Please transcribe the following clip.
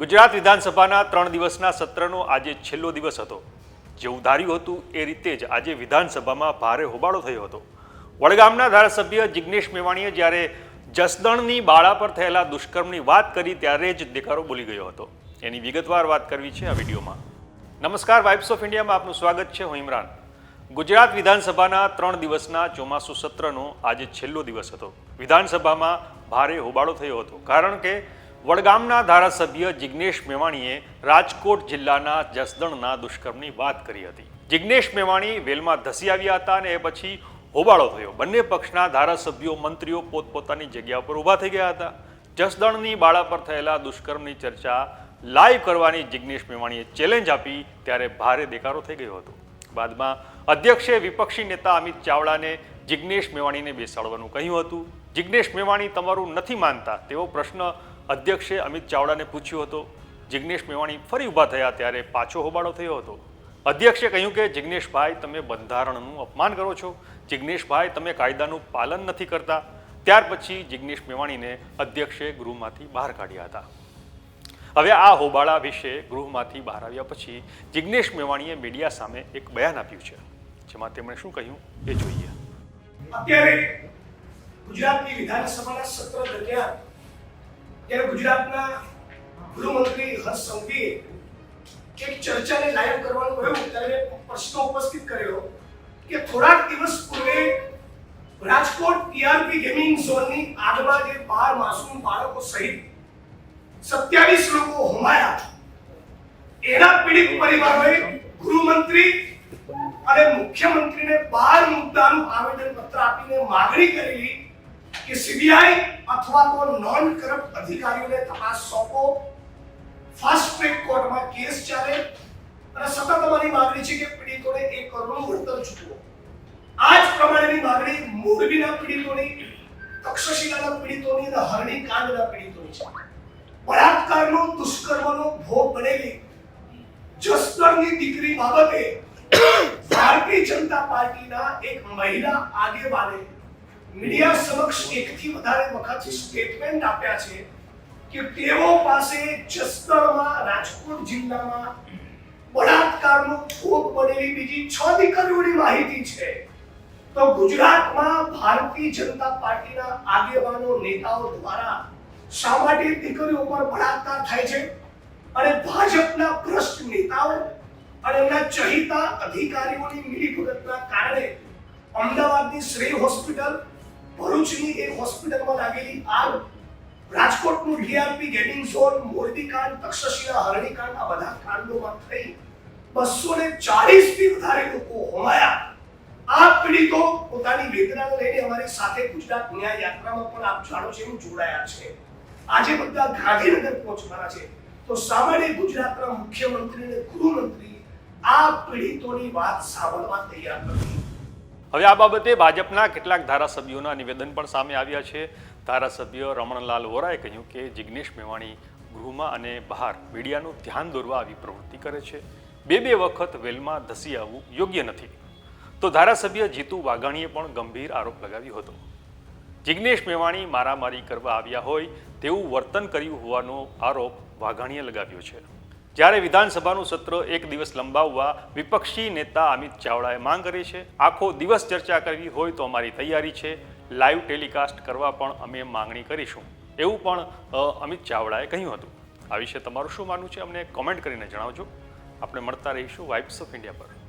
ગુજરાત વિધાનસભાના ત્રણ દિવસના સત્રનો આજે છેલ્લો દિવસ હતો. જેવું ધાર્યું હતું એ રીતે જ આજે વિધાનસભામાં ભારે હોબાળો થયો હતો. વડગામના ધારાસભ્ય જિગ્નેશ મેવાણીએ જ્યારે જસદણની બાળા પર થયેલા દુષ્કર્મની વાત કરી ત્યારે જ દેકારો બોલી ગયો હતો. એની વિગતવાર વાત કરવી છે આ વિડીયોમાં. નમસ્કાર વાઇબ્સ ઓફ ઇન્ડિયામાં આપનું સ્વાગત છે. હું ઇમરાન. ગુજરાત વિધાનસભાના ત્રણ દિવસના ચોમાસુ સત્રનો આજે છેલ્લો દિવસ હતો. વિધાનસભામાં ભારે હોબાળો થયો હતો. કારણ કે વડગામના ધારાસભ્ય જિગ્નેશ મેવાણીએ રાજકોટ જિલ્લાના જસદણના દુષ્કર્મની વાત કરી હતી. જિગ્નેશ મેવાણી વેલમાં ધસી આવ્યા હતા અને એ પછી હોબાળો થયો. બંને પક્ષના ધારાસભ્યો, મંત્રીઓ પોતપોતાની જગ્યા પર ઊભા થઈ ગયા હતા. જસદણની બાળા પર થયેલા દુષ્કર્મની ચર્ચા લાઈવ કરવાની જિગ્નેશ મેવાણીએ ચેલેન્જ આપી ત્યારે ભારે દેકારો થઈ ગયો હતો. બાદમાં અધ્યક્ષે વિપક્ષી નેતા અમિત ચાવડાને જિગ્નેશ મેવાણીને બેસાડવાનું કહ્યું હતું. જિગ્નેશ મેવાણી તમારું નથી માનતા તેવો પ્રશ્ન અધ્યક્ષે અમિત ચાવડાને પૂછ્યો હતો, જિગ્નેશ મેવાણી ફરી ઊભા થયા ત્યારે પાછો હોબાળો થયો હતો? અધ્યક્ષે કહ્યું કે, જિગ્નેશભાઈ, તમે બંધારણનું અપમાન કરો છો. જિગ્નેશભાઈ, તમે કાયદાનું પાલન નથી કરતા. ત્યાર પછી જિગ્નેશ મેવાણીને અધ્યક્ષે ગૃહમાંથી બહાર કાઢ્યા હતા. હવે આ હોબાળા વિશે ગૃહમાંથી બહાર આવ્યા પછી જિગ્નેશ મેવાણીએ મીડિયા સામે એક બયાન આપ્યું છે, જેમાં તેમણે શું કહ્યું એ જોઈએ. અત્યારે ગુજરાતની વિધાનસભાના સત્ર દરમિયાન ત્યારે ગુજરાતના ગૃહમંત્રી હર્ષ સંઘવીએ એક ચર્ચાને લાઈવ કરવાનું કહ્યું, ત્યારે પ્રશ્ન ઉપસ્થિત કર્યો કે થોડાક દિવસ પૂર્વે રાજકોટ ટીઆરપી ગેમિંગ ઝોનની આગમાં જે બાર માસૂમ બાળકો સહિત સત્યાવીસ લોકો હોમાયા. એના પીડિત પરિવારોએ ગૃહમંત્રી અને મુખ્યમંત્રીને બાર મુદ્દાનું આવેદન પત્ર આપીને માગણી કરેલી કે સીબીઆઈ અથવા તો નોન કરપ્ટ અધિકારીઓને તપાસ સોંપો. ફાસ્ટ ટ્રેક કોર્ટમાં કેસ ચાલે. અને સતત અમારી માંગણી છે કે પીડિતોને એક કરોડનું વળતર ચૂકવો. આ જ પ્રમાણેની માંગણી મોરબીના પીડિતોની, તક્ષશિલાના પીડિતોની અને હરણી કાંડના પીડિતોની છે. બળાત્કારનો, દુષ્કર્મનો ભોગ બનેલી જસદણની દીકરી બાબતે ભારતીય જનતા પાર્ટીના એક મહિલા આગેવાને મીડિયા સમક્ષ એકથી વધારે વખત સ્ટેટમેન્ટ આપ્યા છે કે તેઓ પાસે જસદણમાં રાજકોટ જિલ્લામાં બળાત્કારનો ભોગ બનેલી બીજી છ દીકરીઓની માહિતી છે. તો ગુજરાતમાં ભારતીય જનતા પાર્ટીના આગેવાનો, નેતાઓ દ્વારા શા માટે દીકરીઓ પર બળાત્કાર થાય છે? અને ભાજપના ભ્રષ્ટ નેતાઓ અને એમના ચહિતા અધિકારીઓની મિલીભગતના કારણે અમદાવાદની શ્રેય હોસ્પિટલ ભરૂચની એક હોસ્પિટલમાં લાગેલી આગ, રાજકોટનું ડીઆરપી ગેમિંગ ઝોન, મોરબીકાંડ, તક્ષશિલા હરણી આ બધા કાંડોમાં થઈ બસો ને ચાલીસથી વધારે લોકો હોમાયા. આ પીડિતો પોતાની વેદનાને લઈને અમારી સાથે ગુજરાત ન્યાય યાત્રામાં પણ આપ જાણો છો જોડાયા છે. આજે બધા ગાંધીનગર પહોંચવાના છે. તો સામાન્ય ગુજરાતના મુખ્યમંત્રી અને ગૃહમંત્રી આ પીડિતોની વાત સાંભળવા તૈયાર નથી. હવે આ બાબતે ભાજપના કેટલાક ધારાસભ્યોના નિવેદન પણ સામે આવ્યા છે. ધારાસભ્ય રમણલાલ વોરાએ કહ્યું કે જિગ્નેશ મેવાણી ગૃહમાં અને બહાર મીડિયાનું ધ્યાન દોરવા આવી પ્રવૃત્તિ કરે છે. બે બે વખત વેલમાં ધસી આવવું યોગ્ય નથી. તો ધારાસભ્ય જીતુ વાઘાણીએ પણ ગંભીર આરોપ લગાવ્યો હતો. જિગ્નેશ મેવાણી મારામારી કરવા આવ્યા હોય તેવું વર્તન કર્યું હોવાનો આરોપ વાઘાણીએ લગાવ્યો છે. જ્યારે વિધાનસભાનું સત્ર એક દિવસ લંબાવવા વિપક્ષી નેતા અમિત ચાવડાએ માંગ કરી છે, આખો દિવસ ચર્ચા કરવી હોય તો અમારી તૈયારી છે. લાઈવ ટેલિકાસ્ટ કરવા પણ અમે માંગણી કરીશું. એવું પણ અમિત ચાવડાએ કહ્યું હતું. આ વિશે તમારું શું માનવું છે? અમને કોમેન્ટ કરીને જણાવજો. આપણે મળતા રહીશું વાઇબ્સ ઓફ ઇન્ડિયા પર.